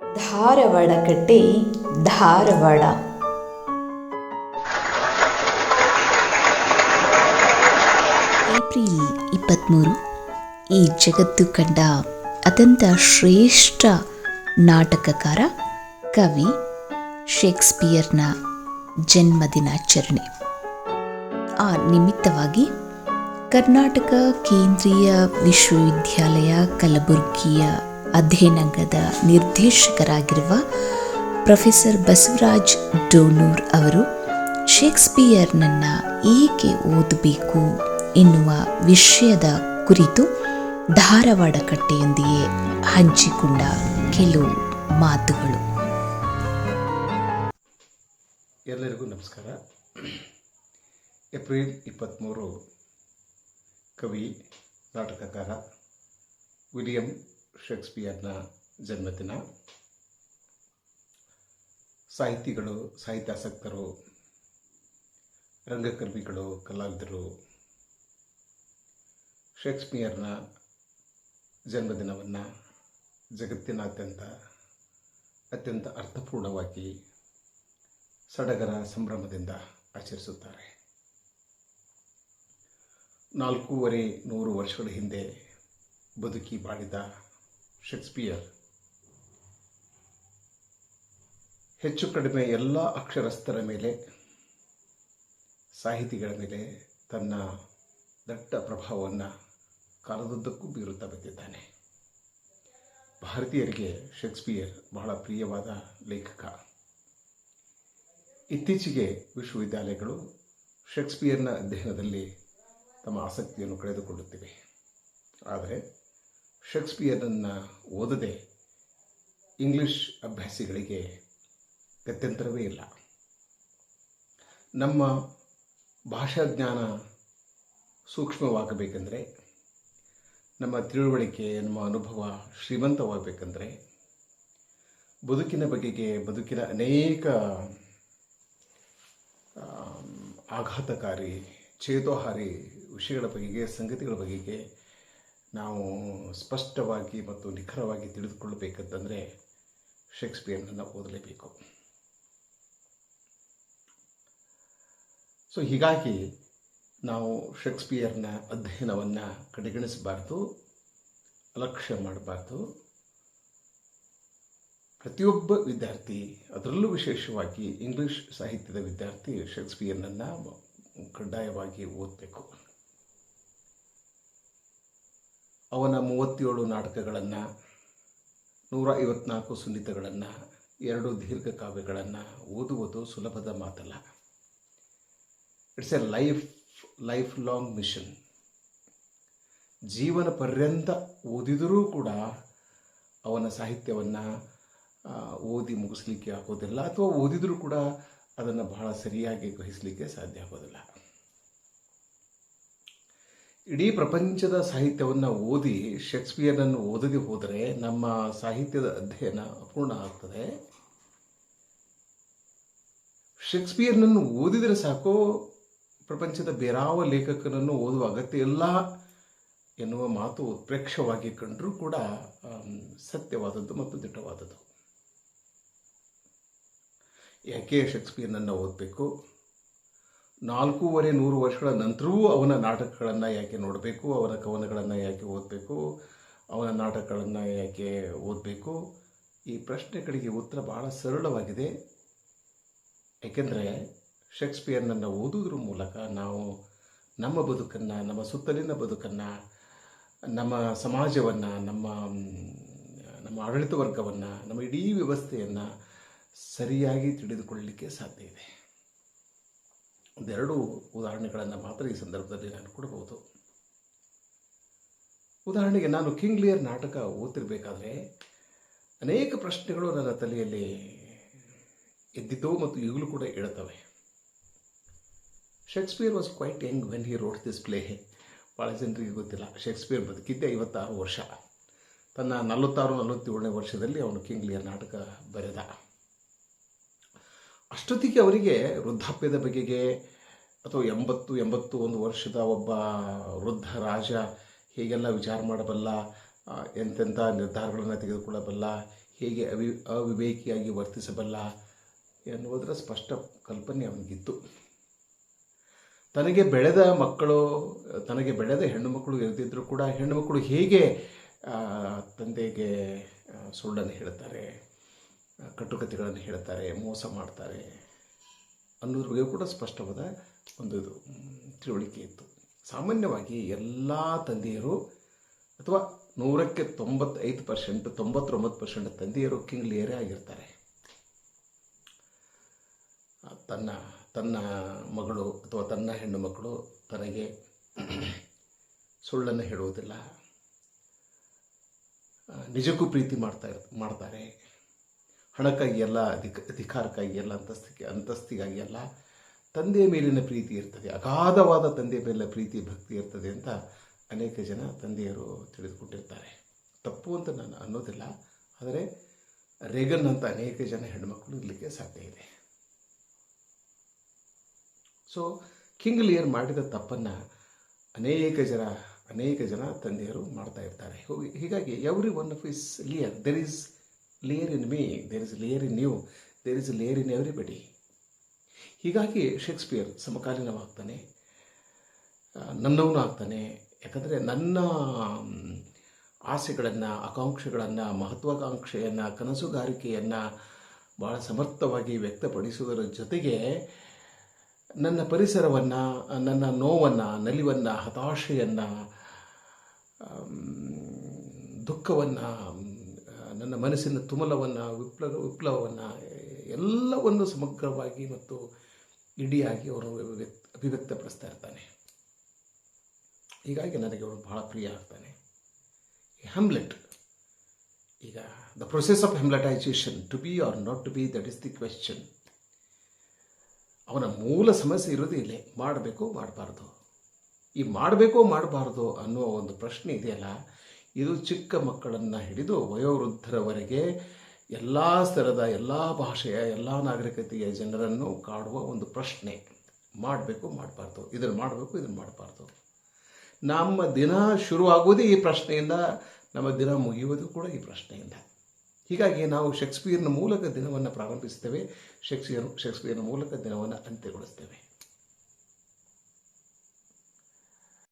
ಧಾರವಾಡ ಕಟ್ಟೆ ಧಾರವಾಡ. ಏಪ್ರಿಲ್ ಇಪ್ಪತ್ತ್ಮೂರು ಈ ಜಗತ್ತು ಕಂಡ ಅತ್ಯಂತ ಶ್ರೇಷ್ಠ ನಾಟಕಕಾರ, ಕವಿ, ಶೇಕ್ಸ್ಪಿಯರ್ನ ಜನ್ಮದಿನಾಚರಣೆ. ಆ ನಿಮಿತ್ತವಾಗಿ ಕರ್ನಾಟಕ ಕೇಂದ್ರೀಯ ವಿಶ್ವವಿದ್ಯಾಲಯ ಕಲಬುರಗಿಯ ಅಧ್ಯಯನಾಂಗದ ನಿರ್ದೇಶಕರಾಗಿರುವ ಪ್ರೊಫೆಸರ್ ಬಸವರಾಜ್ ಡೋನೂರ್ ಅವರು ಶೇಕ್ಸ್ಪಿಯರ್ನನ್ನು ಏಕೆ ಓದಬೇಕು ಎನ್ನುವ ವಿಷಯದ ಕುರಿತು ಧಾರವಾಡ ಕಟ್ಟೆಯೊಂದಿಗೆ ಹಂಚಿಕೊಂಡ ಕೆಲವು ಮಾತುಗಳು. ಎಲ್ಲರಿಗೂ ನಮಸ್ಕಾರ. ಏಪ್ರಿಲ್ ಇಪ್ಪತ್ತ್ಮೂರು ಕವಿ, ನಾಟಕಕಾರ ವಿಲಿಯಂ ಶೇಕ್ಸ್ಪಿಯರ್ನ ಜನ್ಮದಿನ. ಸಾಹಿತಿಗಳು, ಸಾಹಿತ್ಯಾಸಕ್ತರು, ರಂಗಕರ್ಮಿಗಳು, ಕಲಾವಿದರು ಶೇಕ್ಸ್ಪಿಯರ್ನ ಜನ್ಮದಿನವನ್ನು ಜಗತ್ತಿನಾದ್ಯಂತ ಅತ್ಯಂತ ಅರ್ಥಪೂರ್ಣವಾಗಿ ಸಡಗರ ಸಂಭ್ರಮದಿಂದ ಆಚರಿಸುತ್ತಾರೆ. ನಾಲ್ಕೂವರೆ ನೂರು ವರ್ಷಗಳ ಹಿಂದೆ ಬದುಕಿ ಬಾಳಿದ ಶೇಕ್ಸ್ಪಿಯರ್ ಹೆಚ್ಚು ಕಡಿಮೆ ಎಲ್ಲ ಅಕ್ಷರಸ್ಥರ ಮೇಲೆ, ಸಾಹಿತಿಗಳ ಮೇಲೆ ತನ್ನ ದಟ್ಟ ಪ್ರಭಾವವನ್ನು ಕಾಲದುದ್ದಕ್ಕೂ ಬೀರುತ್ತಾ ಬಂದಿದ್ದಾನೆ. ಭಾರತೀಯರಿಗೆ ಶೇಕ್ಸ್ಪಿಯರ್ ಬಹಳ ಪ್ರಿಯವಾದ ಲೇಖಕ. ಇತ್ತೀಚೆಗೆ ವಿಶ್ವವಿದ್ಯಾಲಯಗಳು ಶೇಕ್ಸ್ಪಿಯರ್ನ ಅಧ್ಯಯನದಲ್ಲಿ ತಮ್ಮ ಆಸಕ್ತಿಯನ್ನು ಕಳೆದುಕೊಳ್ಳುತ್ತಿವೆ. ಆದರೆ ಶೇಕ್ಸ್ಪಿಯರ್ನನ್ನು ಓದದೆ ಇಂಗ್ಲಿಷ್ ಅಭ್ಯಾಸಿಗಳಿಗೆ ಗತ್ಯಂತರವೇ ಇಲ್ಲ. ನಮ್ಮ ಭಾಷಾಜ್ಞಾನ ಸೂಕ್ಷ್ಮವಾಗಬೇಕೆಂದರೆ, ನಮ್ಮ ತಿಳುವಳಿಕೆ, ನಮ್ಮ ಅನುಭವ ಶ್ರೀಮಂತವಾಗಬೇಕೆಂದರೆ, ಬದುಕಿನ ಬಗೆಗೆ ಬದುಕಿನ ಅನೇಕ ಆಘಾತಕಾರಿ, ಚೇತೋಹಾರಿ ವಿಷಯಗಳ ಬಗೆಗೆ, ಸಂಗತಿಗಳ ಬಗೆಗೆ ನಾವು ಸ್ಪಷ್ಟವಾಗಿ ಮತ್ತು ನಿಖರವಾಗಿ ತಿಳಿದುಕೊಳ್ಳಬೇಕಂತಂದರೆ ಶೇಕ್ಸ್ಪಿಯರ್ನನ್ನು ಓದಲೇಬೇಕು. ಸೊ ಹೀಗಾಗಿ ನಾವು ಶೇಕ್ಸ್ಪಿಯರ್ನ ಅಧ್ಯಯನವನ್ನು ಕಡೆಗಣಿಸಬಾರ್ದು, ಅಲಕ್ಷ್ಯ ಮಾಡಬಾರ್ದು. ಪ್ರತಿಯೊಬ್ಬ ವಿದ್ಯಾರ್ಥಿ, ಅದರಲ್ಲೂ ವಿಶೇಷವಾಗಿ ಇಂಗ್ಲಿಷ್ ಸಾಹಿತ್ಯದ ವಿದ್ಯಾರ್ಥಿ ಶೇಕ್ಸ್ಪಿಯರ್ನನ್ನು ಕಡ್ಡಾಯವಾಗಿ ಓದಬೇಕು. ಅವನ ಮೂವತ್ತೇಳು ನಾಟಕಗಳನ್ನು ನೂರ ಐವತ್ನಾಲ್ಕು ಸುನಿತಗಳನ್ನು ಎರಡು ದೀರ್ಘ ಕಾವ್ಯಗಳನ್ನು ಓದುವುದು ಸುಲಭದ ಮಾತಲ್ಲ. It's a life life long mission ಜೀವನ ಪರ್ಯಂತ ಓದಿದರೂ ಕೂಡ ಅವನ ಸಾಹಿತ್ಯವನ್ನು ಓದಿ ಮುಗಿಸ್ಲಿಕ್ಕೆ ಆಗೋದಿಲ್ಲ, ಅಥವಾ ಓದಿದರೂ ಕೂಡ ಅದನ್ನು ಬಹಳ ಸರಿಯಾಗಿ ಗ್ರಹಿಸಲಿಕ್ಕೆ ಸಾಧ್ಯ ಆಗೋದಿಲ್ಲ. ಇಡೀ ಪ್ರಪಂಚದ ಸಾಹಿತ್ಯವನ್ನು ಓದಿ ಶೇಕ್ಸ್ಪಿಯರನ್ನು ಓದದೆ ಹೋದರೆ ನಮ್ಮ ಸಾಹಿತ್ಯದ ಅಧ್ಯಯನ ಅಪೂರ್ಣ ಆಗ್ತದೆ. ಶೇಕ್ಸ್ಪಿಯರ್ನನ್ನು ಓದಿದರೆ ಸಾಕು ಪ್ರಪಂಚದ ಬೇರಾವ ಲೇಖಕನನ್ನು ಓದುವ ಅಗತ್ಯ ಇಲ್ಲ ಎನ್ನುವ ಮಾತು ಉತ್ಪ್ರೇಕ್ಷವಾಗಿ ಕಂಡರೂ ಕೂಡ ಸತ್ಯವಾದದ್ದು ಮತ್ತು ದಿಟ್ಟವಾದದ್ದು. ಯಾಕೆ ಶೇಕ್ಸ್ಪಿಯರ್ನನ್ನು ಓದಬೇಕು? ನಾಲ್ಕೂವರೆ ನೂರು ವರ್ಷಗಳ ನಂತರವೂ ಅವನ ನಾಟಕಗಳನ್ನು ಯಾಕೆ ನೋಡಬೇಕು, ಅವನ ಕವನಗಳನ್ನು ಯಾಕೆ ಓದಬೇಕು, ಅವನ ನಾಟಕಗಳನ್ನು ಯಾಕೆ ಓದಬೇಕು? ಈ ಪ್ರಶ್ನೆಗಳಿಗೆ ಉತ್ತರ ಬಹಳ ಸರಳವಾಗಿದೆ. ಏಕೆಂದರೆ ಶೇಕ್ಸ್ಪಿಯರ್ನನ್ನು ಓದುವುದ್ರ ಮೂಲಕ ನಾವು ನಮ್ಮ ಬದುಕನ್ನು, ನಮ್ಮ ಸುತ್ತಲಿನ ಬದುಕನ್ನು, ನಮ್ಮ ಸಮಾಜವನ್ನು, ನಮ್ಮ ನಮ್ಮ ಆಡಳಿತ ವರ್ಗವನ್ನು, ನಮ್ಮ ಇಡೀ ವ್ಯವಸ್ಥೆಯನ್ನು ಸರಿಯಾಗಿ ತಿಳಿದುಕೊಳ್ಳಲಿಕ್ಕೆ ಸಾಧ್ಯ ಇದೆ. ಒಂದೆರಡು ಉದಾಹರಣೆಗಳನ್ನು ಮಾತ್ರ ಈ ಸಂದರ್ಭದಲ್ಲಿ ನಾನು ಕೊಡಬಹುದು ಉದಾಹರಣೆಗೆ ನಾನು ಕಿಂಗ್ ಲಿಯರ್ ನಾಟಕ ಓದ್ತಿರಬೇಕಾದ್ರೆ ಅನೇಕ ಪ್ರಶ್ನೆಗಳು ನನ್ನ ತಲೆಯಲ್ಲಿ ಎದ್ದಿದ್ದವು ಮತ್ತು ಈಗಲೂ ಕೂಡ ಹೇಳುತ್ತವೆ Shakespeare was quite young when he wrote this play ಭಾಳ ಜನರಿಗೆ ಗೊತ್ತಿಲ್ಲ. ಶೇಕ್ಸ್ಪಿಯರ್ ಬದುಕಿದ್ದೆ ಐವತ್ತಾರು ವರ್ಷ. ತನ್ನ ನಲವತ್ತಾರು ನಲವತ್ತೇಳನೇ ವರ್ಷದಲ್ಲಿ ಅವನು ಕಿಂಗ್ಲಿಯರ್ ನಾಟಕ ಬರೆದ. ಅಷ್ಟೊತ್ತಿಗೆ ಅವರಿಗೆ ವೃದ್ಧಾಪ್ಯದ ಬಗೆಗೆ ಅಥವಾ ಎಂಬತ್ತು ಎಂಬತ್ತು ಒಂದು ವರ್ಷದ ಒಬ್ಬ ವೃದ್ಧ ರಾಜ ಹೇಗೆಲ್ಲ ವಿಚಾರ ಮಾಡಬಲ್ಲ ಎಂತೆಂಥ ನಿರ್ಧಾರಗಳನ್ನು ತೆಗೆದುಕೊಳ್ಳಬಲ್ಲ, ಹೇಗೆ ಅವಿ, ಅವಿವೇಕಿಯಾಗಿ ವರ್ತಿಸಬಲ್ಲ ಎನ್ನುವುದರ ಸ್ಪಷ್ಟ ಕಲ್ಪನೆ ಅವನಿಗಿತ್ತು. ತನಗೆ ಬೆಳೆದ ಮಕ್ಕಳು, ತನಗೆ ಬೆಳೆದ ಹೆಣ್ಣು ಮಕ್ಕಳು ಇರದಿದ್ದರೂ ಕೂಡ ಹೆಣ್ಣು ಮಕ್ಕಳು ಹೇಗೆ ತಂದೆಗೆ ಸುಳ್ಳನ್ನು ಹೇಳ್ತಾರೆ ಕಟ್ಟುಕತೆಗಳನ್ನು ಹೇಳ್ತಾರೆ, ಮೋಸ ಮಾಡ್ತಾರೆ ಅನ್ನೋದ್ರ ಬಗ್ಗೆ ಕೂಡ ಸ್ಪಷ್ಟವಾದ ಒಂದು ಇದು, ತಿಳುವಳಿಕೆ ಇತ್ತು. ಸಾಮಾನ್ಯವಾಗಿ ಎಲ್ಲ ತಂದೆಯರು ಅಥವಾ ನೂರಕ್ಕೆ ತೊಂಬತ್ತೈದು ಪರ್ಸೆಂಟ್, ತೊಂಬತ್ತೊಂಬತ್ತು ಪರ್ಸೆಂಟ್ ತಂದೆಯರು ಕಿಂಗ್ ಕಿಂಗ್ಲಿಯರೇ ಆಗಿರ್ತಾರೆ. ತನ್ನ ತನ್ನ ಮಗಳು ಅಥವಾ ತನ್ನ ಹೆಣ್ಣು ಮಕ್ಕಳು ತನಗೆ ಸುಳ್ಳನ್ನು ಹೇಳುವುದಿಲ್ಲ. ನಿಜಕ್ಕೂ ಪ್ರೀತಿ ಮಾಡ್ತಾ ಇರ್, ಮಾಡ್ತಾರೆ. ಹಣಕ್ಕಾಗಿ ಎಲ್ಲ ಅಧಿಕ ಅಧಿಕಾರಕ್ಕಾಗಿ ಎಲ್ಲ ಅಂತಸ್ತಿಗೆ ಅಂತಸ್ತಿಗಾಗಿ ಎಲ್ಲ ತಂದೆಯ ಮೇಲಿನ ಪ್ರೀತಿ ಇರ್ತದೆ. ಅಗಾಧವಾದ ತಂದೆಯ ಮೇಲೆ ಪ್ರೀತಿ, ಭಕ್ತಿ ಇರ್ತದೆ ಅಂತ ಅನೇಕ ಜನ ತಂದೆಯರು ತಿಳಿದುಕೊಂಡಿರ್ತಾರೆ. ತಪ್ಪು ಅಂತ ನಾನು ಅನ್ನೋದಿಲ್ಲ. ಆದರೆ ರೇಗನ್ ಅಂತ ಅನೇಕ ಜನ ಹೆಣ್ಮಕ್ಳು ಇರಲಿಕ್ಕೆ ಸಾಧ್ಯ ಇದೆ. ಸೊ ಕಿಂಗ್ ಲಿಯರ್ ಮಾಡಿದ ತಪ್ಪನ್ನು ಅನೇಕ ಜನ ಅನೇಕ ಜನ ತಂದೆಯರು ಮಾಡ್ತಾ ಇರ್ತಾರೆ. ಹೋಗಿ- ಹೀಗಾಗಿ every one of is Lear there is Lear in me there is Lear in you there is Lear in everybody ಹೀಗಾಗಿ ಶೇಕ್ಸ್ಪಿಯರ್ ಸಮಕಾಲೀನವಾಗ್ತಾನೆ ನನ್ನವನು ಆಗ್ತಾನೆ ಯಾಕಂದರೆ ನನ್ನ ಆಸೆಗಳನ್ನು, ಆಕಾಂಕ್ಷೆಗಳನ್ನು, ಮಹತ್ವಾಕಾಂಕ್ಷೆಯನ್ನು, ಕನಸುಗಾರಿಕೆಯನ್ನು ಭಾಳ ಸಮರ್ಥವಾಗಿ ವ್ಯಕ್ತಪಡಿಸುವುದರ ಜೊತೆಗೆ ನನ್ನ ಪರಿಸರವನ್ನು, ನನ್ನ ನೋವನ್ನು, ನಲಿವನ್ನು, ಹತಾಶೆಯನ್ನು ದುಃಖವನ್ನು ನನ್ನ ಮನಸ್ಸಿನ ತುಮಲವನ್ನು, ವಿಪ್ಲವ, ವಿಪ್ಲವವನ್ನು, ಎಲ್ಲವನ್ನು ಸಮಗ್ರವಾಗಿ ಮತ್ತು ಇಡಿಯಾಗಿ ಅವರು ವ್ಯಕ್ತ, ಅಭಿವ್ಯಕ್ತಪಡಿಸ್ತಾ ಇರ್ತಾನೆ. ಹೀಗಾಗಿ ನನಗೆ ಅವನು ಬಹಳ ಪ್ರಿಯ ಆಗ್ತಾನೆ. ಹ್ಯಾಮ್ಲೆಟ್ ಈಗ the process of Hamletisation to be or not to be that is the question ಅವನ ಮೂಲ ಸಮಸ್ಯೆ ಇರೋದೇ ಇಲ್ಲೇ, ಮಾಡಬೇಕು ಮಾಡಬಾರ್ದು? ಈ ಮಾಡಬೇಕೋ ಮಾಡಬಾರ್ದು ಅನ್ನುವ ಒಂದು ಪ್ರಶ್ನೆ ಇದೆಯಲ್ಲ ಇದು ಚಿಕ್ಕ ಮಕ್ಕಳನ್ನು ಹಿಡಿದು ವಯೋವೃದ್ಧರವರೆಗೆ ಎಲ್ಲ ಸ್ತರದ ಎಲ್ಲ ಭಾಷೆಯ, ಎಲ್ಲ ನಾಗರಿಕತೆಯ ಜನರನ್ನು ಕಾಡುವ ಒಂದು ಪ್ರಶ್ನೆ. ಮಾಡಬೇಕು, ಮಾಡಬಾರ್ದು. ಇದನ್ನು ಮಾಡಬೇಕು, ಇದನ್ನು ಮಾಡಬಾರ್ದು. ನಮ್ಮ ದಿನ ಶುರುವಾಗುವುದೇ ಈ ಪ್ರಶ್ನೆಯಿಂದ, ನಮ್ಮ ದಿನ ಮುಗಿಯುವುದು ಕೂಡ ಈ ಪ್ರಶ್ನೆಯಿಂದ. ಹೀಗಾಗಿ ನಾವು ಶೇಕ್ಸ್ಪಿಯರ್ನ ಮೂಲಕ ದಿನವನ್ನು ಪ್ರಾರಂಭಿಸ್ತೇವೆ ಶೇಕ್ಸ್ಪಿಯರ್ ಶೇಕ್ಸ್ಪಿಯರ್ನ ಮೂಲಕ ದಿನವನ್ನು ಅಂತ್ಯಗೊಳಿಸ್ತೇವೆ